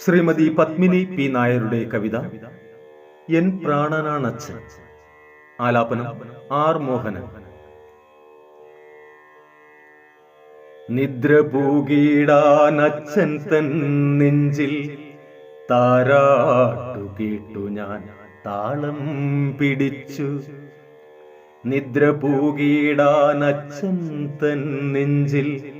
Shrimati Padmini P. നായരുടെ കവിത N പ്രാണനാണച്ഛൻ ആലാപനം R. Mohanan. നിദ്ര പൂകിടാനച്ഛൻ തൻ നെഞ്ചിൽ താരാട്ടു കേട്ടു ഞാൻ താളം പിടിച്ചു. നിദ്ര പൂകിടാനച്ഛൻ തൻ നെഞ്ചിൽ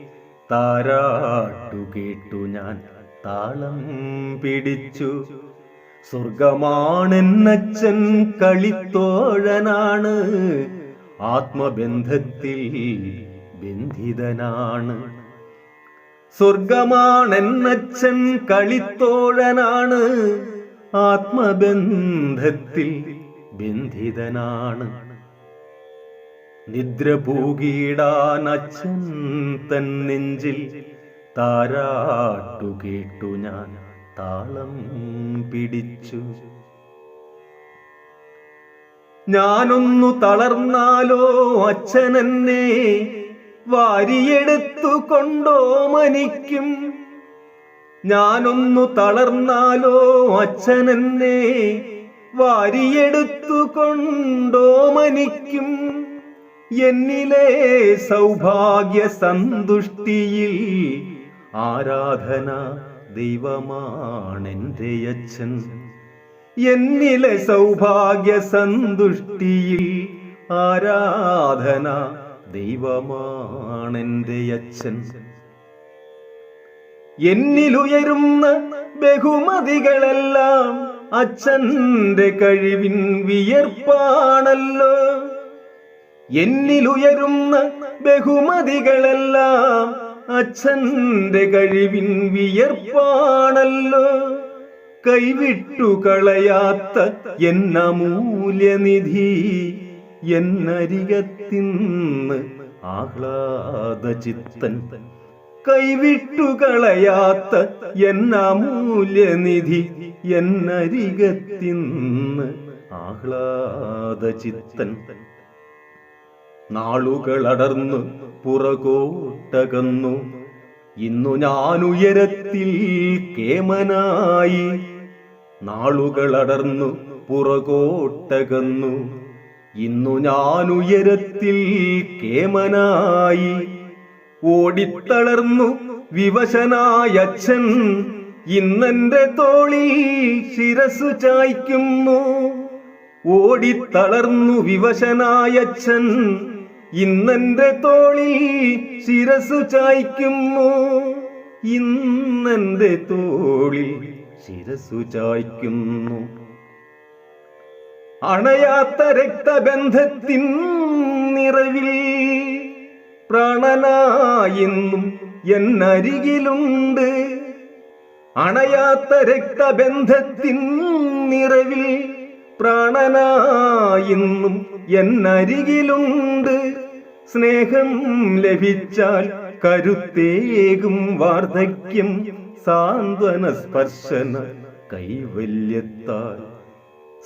താരാട്ടു കേട്ടു ഞാൻ താളം പിടിച്ചു. സ്വർഗമാണെന്നച്ഛൻ കളിത്തോഴനാണ്. ആത്മബന്ധത്തിൽ ബന്ധിതനാണ്. സ്വർഗമാണെന്നച്ഛൻ കളിത്തോഴനാണ്. ആത്മബന്ധത്തിൽ ബന്ധിതനാണ്. നിദ്ര പൂകിയിടാൻ അച്ഛൻ തൻ നെഞ്ചിൽ താരാട്ടു കേട്ടു ഞാൻ താളം പിടിച്ചു. ഞാനൊന്നു തളർന്നാലോ അച്ഛനെന്നെ വാരിയെടുത്തു കൊണ്ടോ മനിക്കും. ഞാനൊന്നു തളർന്നാലോ അച്ഛനെന്നെ വാരിയെടുത്തു കൊണ്ടോ മനിക്കും. എന്നിലെ സൗഭാഗ്യ സന്തുഷ്ടിയിൽ ആരാധന ദൈവമാണെന്റെ അച്ഛൻ. എന്നിലെ സൗഭാഗ്യ സന്തുഷ്ടിയിൽ ആരാധന ദൈവമാണെന്റെ അച്ഛൻ. എന്നിലുയരുന്ന ബഹുമതികളെല്ലാം അച്ഛന്റെ കഴിവിൻ വിയർപ്പാണല്ലോ. എന്നിലുയരുന്ന ബഹുമതികളെല്ലാം അച്ഛന്റെ കഴിവിൻ വിയർപ്പാണല്ലോ. കൈവിട്ടു കളയാത്ത എന്ന മൂല്യനിധി എന്നരികത്തിന്ന് ആഹ്ലാദ ചിത്തൻ. കൈവിട്ടു കളയാത്ത എന്ന മൂല്യനിധി എന്നരികത്തിന്ന് ആഹ്ലാദ ചിത്തൻ. നാളുകളടർന്നു പുറകോട്ടകന്നു. ഇന്നു ഞാൻ ഉയരത്തിൽ കേമനായി നാളുകളടർന്നു പുറകോട്ടകന്നു. ഇന്നു ഞാൻ ഉയരത്തിൽ കേമനായി ഓടിത്തളർന്നു വിവശനായ അച്ഛൻ ഇന്നെന്റെ തോളി ശിരസു ചായ്ക്കുന്നു. ഓടിത്തളർന്നു വിവശനായ അച്ഛൻ ഇന്നെന്റെ തോളിൽ ശിരസു ചായ്ക്കുന്നു. ഇന്നെന്റെ തോളിൽ ശിരസു ചായ്ക്കുന്നു. അണയാത്ത രക്തബന്ധത്തിൻ നിറവിൽ പ്രാണനായെന്നും എന്നരികിലുണ്ട്. അണയാത്ത രക്തബന്ധത്തിൻ നിറവിൽ പ്രാണനായെന്നും എന്നരികിലുണ്ട്. സ്നേഹം ലഭിച്ചാൽ കരുത്തേകും വാർദ്ധക്യം സാന്ത്വന സ്പർശന കൈവല്യത്താൽ.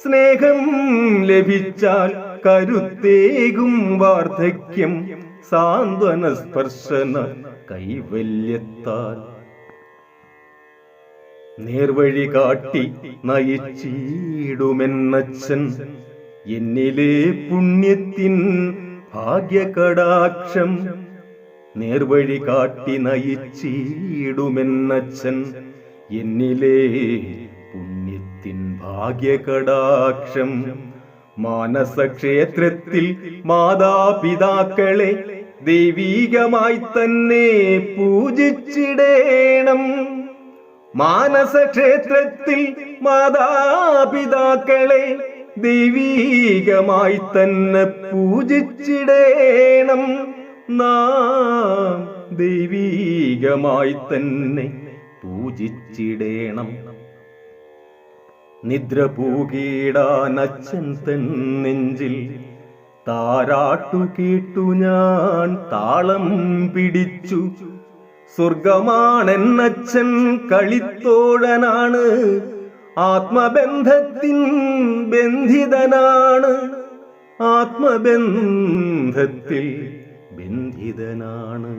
സ്നേഹം ലഭിച്ചാൽ കരുത്തേകും വാർദ്ധക്യം സാന്ത്വന സ്പർശന കൈവല്യത്താൽ. നേർവഴി കാട്ടി നയിച്ചിടുമെന്നച്ഛൻ എന്നിലെ പുണ്യത്തിൻ ഭാഗ്യകടാക്ഷം നേർവഴി കാട്ടി നയിച്ചിടുമെന്നച്ഛൻ എന്നിലെ പുണ്യത്തിൻ ഭാഗ്യകടാക്ഷം മാനസക്ഷേത്രത്തിൽ മാതാപിതാക്കളെ ദൈവീകമായി തന്നെ പൂജിച്ചിടേണം. മാനസക്ഷേത്രത്തിൽ മാതാപിതാക്കളെ ദൈവീകമായി തന്നെ പൂജിച്ചിടേണം. നാം ദൈവീകമായി തന്നെ പൂജിച്ചിടേണം. നിദ്ര പൂകിടാൻ അച്ഛൻ തൻ നെഞ്ചിൽ താരാട്ടു കേട്ടു ഞാൻ താളം പിടിച്ചു. സ്വർഗമാണെന്നച്ഛൻ കളിത്തോഴനാണ് ആത്മബന്ധത്തിൻ ബന്ധിതനാണ്. ആത്മബന്ധത്തിൽ ബന്ധിതനാണ്.